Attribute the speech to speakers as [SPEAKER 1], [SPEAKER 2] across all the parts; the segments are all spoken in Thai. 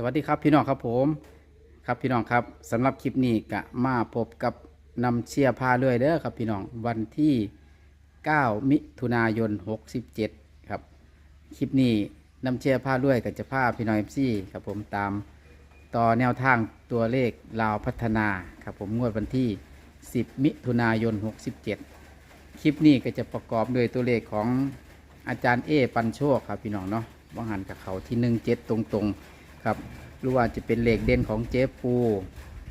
[SPEAKER 1] สวัสดีครับพี่น้องครับผมครับพี่น้องครับสำหรับคลิปนี้ก็มาพบกับนำเชียร์พาเรื่อยเด้อครับพี่น้องวันที่ 9 มิถุนายน 67 ครับคลิปนี้นำเชียร์พาเรื่อยก็จะพาพี่น้องเอฟซีครับผมตามต่อแนวทางตัวเลขลาวพัฒนาครับผมงวดวันที่ 10 มิถุนายน 67 คลิปนี้ก็จะประกอบด้วยตัวเลขของอาจารย์เอปันโชคครับพี่น้องเนาะว่างหันกับเขาที่หนึ่งเจ็ดตรงๆ ครับหรือว่าจะเป็นเหลขเด่นของเจ๊ปู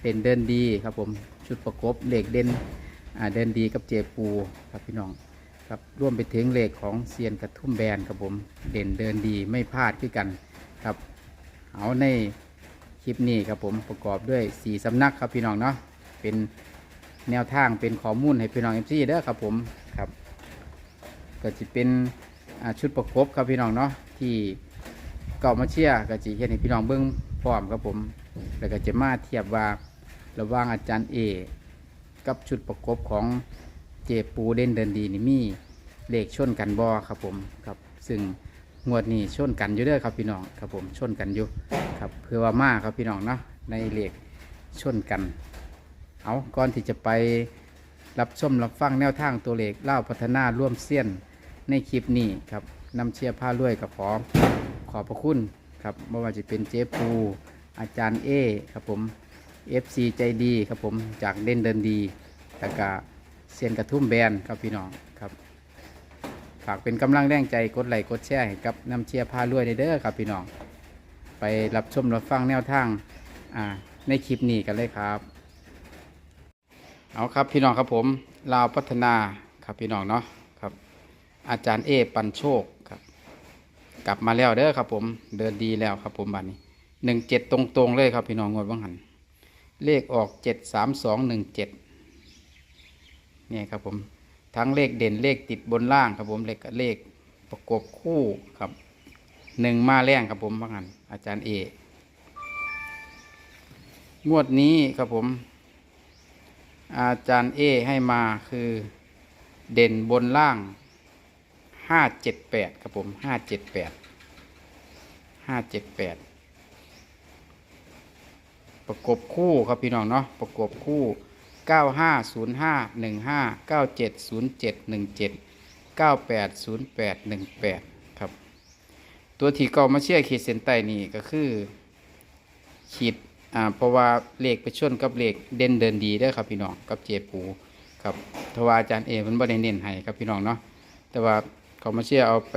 [SPEAKER 1] เด่นเดินดีครับผมชุดประกบเหลขเด่นเดินดีกับเจ๊ปูครับพี่น้องครับร่วมไปถึงเหลขของเซียนกระทุ่มแบนครับผมเด่นเดินดีไม่พลาดคือกันครับเอาในคลิปนี้ครับผมประกอบด้วยสีสำนักครับพี่น้องเนาะเป็นแนวทางเป็นข้อมูลให้พี่น้องเอฟซีเด้อครับผมครับก็จะเป็นชุดประกบครับพี่น้องเนาะที่ เก่ามาเชียร์ก็จะเห็นให้พี่น้องเบิ้งพร้อมครับผม แล้วก็จะมาเทียบว่าระหว่างอาจารย์เอกับชุดประกบของเจปูเด่นเดินดีนี่มีเลขชนกันบอครับผมครับ ซึ่งงวดนี้ชนกันอยู่เด้อครับพี่น้องครับผมชนกันอยู่ครับเพื่อว่ามาครับพี่น้องเนาะในเลขชนกัน เอาก่อนที่จะไปรับชมรับฟังแนวทางตัวเลขเล่าพัฒนาร่วมเสี้ยนในคลิปนี้ครับนำเชียร์ผ้าลวยกับขอข อบพระคุณครับไม่ว่าจะเป็นเจ๊ปูอาจารย์เอครับผม FC ใจดีครับผมจากเด่นเดินดีแล้วก็เซียนกระทุ่มแบนครับพี่น้องครับ ฝากเป็นกำลังแรงใจกดไลค์กดแชร์ให้กับนำเชียร์ผ้าลวยในเด้อครับพี่น้อง ไปรับชมรับฟังแนวทางอ่าในคลิปนี้กันเลยครับ เอาครับพี่น้องครับผมลาวพัฒนาครับพี่น้องเนาะครับ อาจารย์เอปันโชค กลับมาแล้วเด้อครับ ผมเดินดีแล้วครับ ผมบัดนี้หนึ่งเจ็ดตรงๆเลยครับ พี่น้องงวดว่างหันเลขออกเจ็ดสามสองหนึ่งเจ็ดนี่ครับผมทั้งเลขเด่นเลขติดบนล่างครับผมเลขกับเลขประกบคู่ครับหนึ่งมาแรงครับผมว่างหันอาจารย์เองวดนี้ครับผม อาจารย์เอให้มาคือเด่นบนล่าง ห้าเจ็ดแปดครับผมห้าเจ็ดแปดห้าเจ็ดแปดประกบคู่ครับพี่น้องเนาะประกบคู่เก้าห้าศูนย์ห้าหนึ่งห้าเก้าเจ็ดศูนย์เจ็ดหนึ่งเจ็ดเก้าแปดศูนย์แปดหนึ่งแปดครับ ตัวที่เก่ามาเชื่อขีดเส้นใต้นี่ก็คือขีดอ่าเพราะว่าเลขไปชนกับเลขเด่นเดินดีเด้ครับพี่น้องกับเจปูครับทว่าอาจารย์เอมันบ่ได้เน้นให้ครับพี่น้องเนาะแต่ว่า เขามาเชื่อเอาไป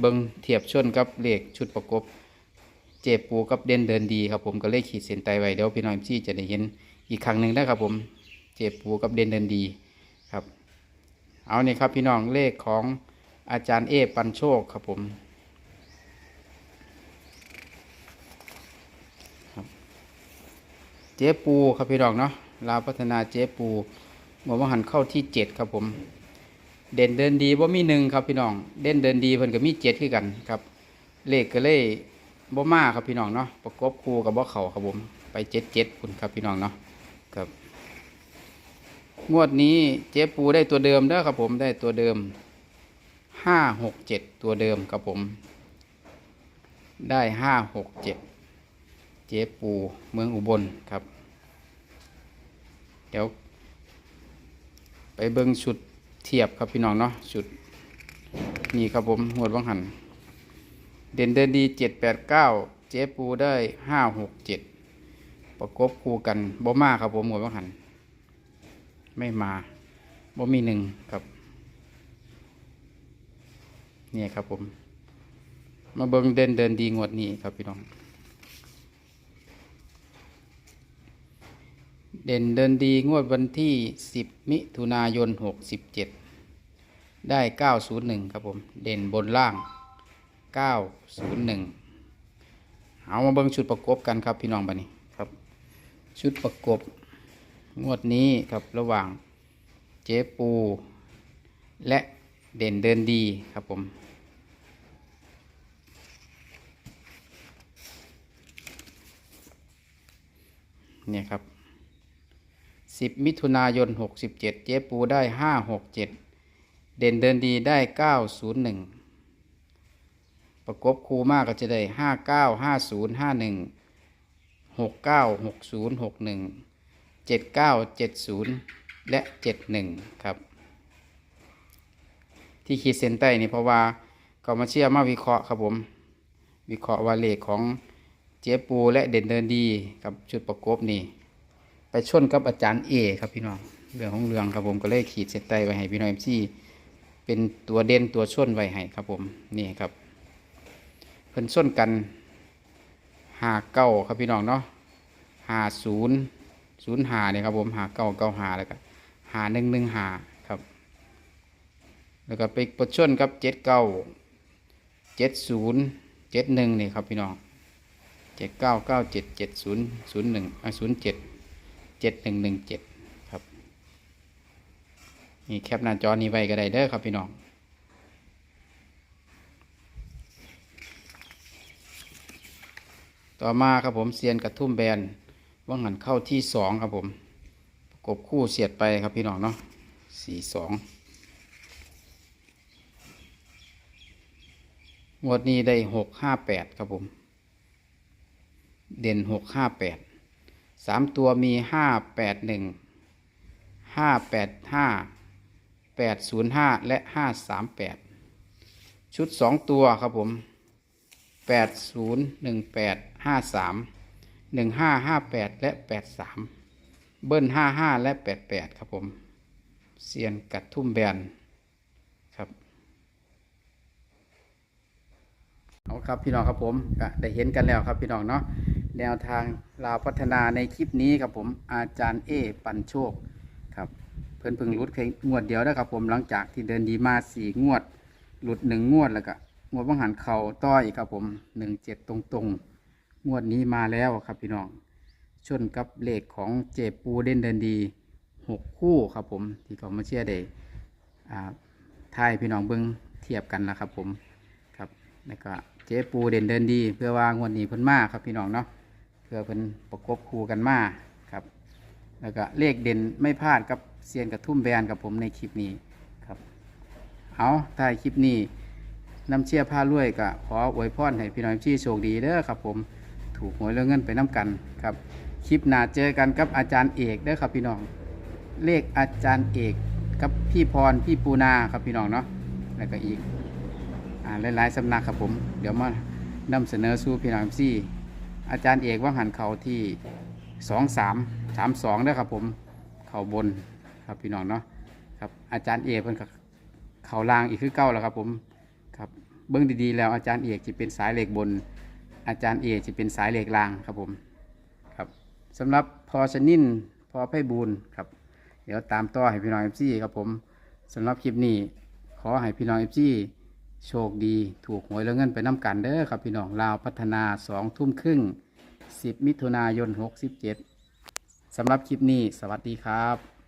[SPEAKER 1] เบิงเทียบชนกับเลขชุดประกบ เจปูกับเด่นเดินดีครับผมก็เลขขีดเส้นใต้ไว้เดี๋ยวพี่น้องที่จะได้เห็นอีกครั้งหนึ่งนะครับผมเจปูกับเด่นเดินดีครับ เอาเนี่ครับพี่น้องเลขของอาจารย์เอปันโชคครับผมเจ๊ปูครับพี่น้องเนาะลาวพัฒนาเจ๊ปูบอกว่าหันเข้าที่เจ็ดครับผม เด่นเดินดีว่มีหนึ่งครับพี่น้อง เด่นเดินดีเพิ่นก็มีเจ็ดคือกันครับ เลขก็เลยบ่มาครับพี่น้องเนาะ ประกบคู่กับบ่เข่าครับผม ไปเจ็ดเจ็ดคุณครับพี่น้องเนาะ ครับ งวดนี้เจ๊ปูได้ตัวเดิมเด้อครับผม ได้ตัวเดิมห้าหกเจ็ดตัวเดิมครับผม ได้ห้าหกเจ็ดเจ๊ปูเมืองอุบลครับ เดี๋ยว ไปเบิ้งชุด เทียบครับพี่น้องเนาะชุดนี่ครับผมหวดวังหัน เด่นเดินดีเจ็ดแปดเก้าเจ๊ปูได้ห้าหกเจ็ดประกบคู่กันบ่มาครับผมหวดวังหัน ไม่มาบ่มีหนึ่งครับนี่ครับผม มาเบิ้งเดินเดินดีงวดนี้ครับพี่น้อง เด่นเดินดีงวดวันที่ 10 มิถุนายน 67 ได้ 901 ครับผม เด่นบนล่าง 901 เอามาเบิ่งชุดประกบกันครับพี่น้องบัดนี้ครับ ชุดประกบงวดนี้ครับระหว่างเจ๊ปู และเด่นเดินดีครับผมเนี่ยครับ 10 มิถุนายน 67 เจ๊ปูได้ 567 เด่นเดินดีได้ 901ปประกบคูมากก็จะได้ห้าเก้าห้าศูนย์ห้าหนึ่งหกเก้าหกศูนย์หกหนึ่งเจ็ดเก้าเจ็ดศูนย์และเจ็ดหนึ่งครับ ที่ขีดเส้นใต้นี่เพราะว่าเขามาเชื่อมาวิเคราะห์ครับผม วิเคราะห์ว่าเลขของเจ๊ปูและเด่นเดินดีกับชุดประกบนี่ ไปชนกับอาจารย์เอครับพี่น้องเรื่องของเรื่องครับผมก็เลยขีดเส้นใต้ไว้ให้พี่น้องเอ็มซีเป็นตัวเด่นตัวชนไว้ให้ครับผมนี่ครับเพิ่นส้นกันหาเก้าครับพี่น้องเนาะหาศูนย์ศูนย์หาเนี่ยครับผมหาเก้าเก้าหาแล้วก็หาหนึ่งหนึ่งหาครับ แล้วก็ไปประชนกับเจ็ดเก้าเจ็ดศูนย์เจ็ดหนึ่งนี่ครับพี่น้องเจ็ดเก้าเก้าเจ็ดเจ็ดศูนย์ศูนย์หนึ่งอ่าศูนย์เจ็ด เจ็ดหนึ่งหนึ่งเจ็ดครับนี่แคปหน้าจอนี้ไว้ก็ได้เด้อครับพี่น้องต่อมาครับผมเซียนกระทุ่มแบนว่างหันเข้าที่สองครับผมประกบคู่เสียดไปครับพี่น้องเนาะสี่สองงวดนี้ได้หกห้าแปดครับผม เด่นหกห้าแปด สามตัวมีห้าแปดหนึ่งห้าแปดห้าแปดศูนย์ห้าและห้าสามแปดชุดสองตัวครับผมแปดศูนย์หนึ่งแปดห้าสามหนึ่งห้าห้าแปดและแปดสามเบิ้ลห้าห้าและแปดแปดครับผมเซียนกัดทุ่มแบนครับเอาครับพี่น้องครับผมได้เห็นกันแล้วครับพี่น้องเนาะ แนวทางลาวพัฒนาในคลิปนี้ครับผมอาจารย์เอปันโชคครับเพิ่นเพิ่งรุดแค่งวดเดียวนะครับผมหลังจากที่เดินดีมาสี่งวด หลุดหนึ่งงวดแล้วก็งวดบังหันเข่าต้อยครับผมหนึ่งเจ็ดตรงตรงๆงวดนี้มาแล้วครับพี่น้อง ชนกับเลขของเจปูเด่นเดินดีหกคู่ครับผมที่เขามาเชียร์เดย์ทายพี่น้องเบิ้งเทียบกันแล้วครับผมครับแล้วก็เจปูเด่นเดินดี เพื่อว่างวดนี้เพิ่นมากครับพี่น้องเนาะ พื่อเพิ่นประกบคู่กันมาครับ แล้วก็เลขเด่นไม่พลาดกับเซียนกับทุ่มแบนกับผมในคลิปนี้ครับ เอาท้ายคลิปนี้น้ำเชี่ยผ้ารวยก็ขออวยพรให้พี่น้องที่โชคดีเด้อครับผมถูกหวยเรื่องเงินไปน้ำกันครับ คลิปหน้าเจอกันกับอาจารย์เอกเด้อครับพี่น้อง เลขอาจารย์เอกกับพี่พรพี่ปูนาครับพี่น้องเนาะแล้วก็อีกอ่าหลายๆสำนักครับผม เดี๋ยวมานำเสนอสู่พี่น้องที่ อาจารย์เอกว่างหันเขาที่สองสามสามสองเด้ครับผมเข่าบนครับพี่น้องเนาะครับอาจารย์เอกเพิ่นเข่าล่างอีกคือเก้าแล้วครับผมครับเบื้องดีๆแล้วอาจารย์เอกจะเป็นสายเหล็กบน อาจารย์เอกจะเป็นสายเหล็กล่างครับผมครับสำหรับพอชนินพอไพบูลครับเดี๋ยวตามต่อให้พี่น้องเอฟซีครับผมสำหรับคลิปนี้ขอให้พี่น้องเอฟซี โชคดีถูกหวยแล้วเงินไปน้ำกันเด้อครับพี่น้องลาวพัฒนาสองทุ่มครึ่งสิบมิถุนายนหกสิบเจ็ดสำหรับคลิปนี้ สวัสดีครับ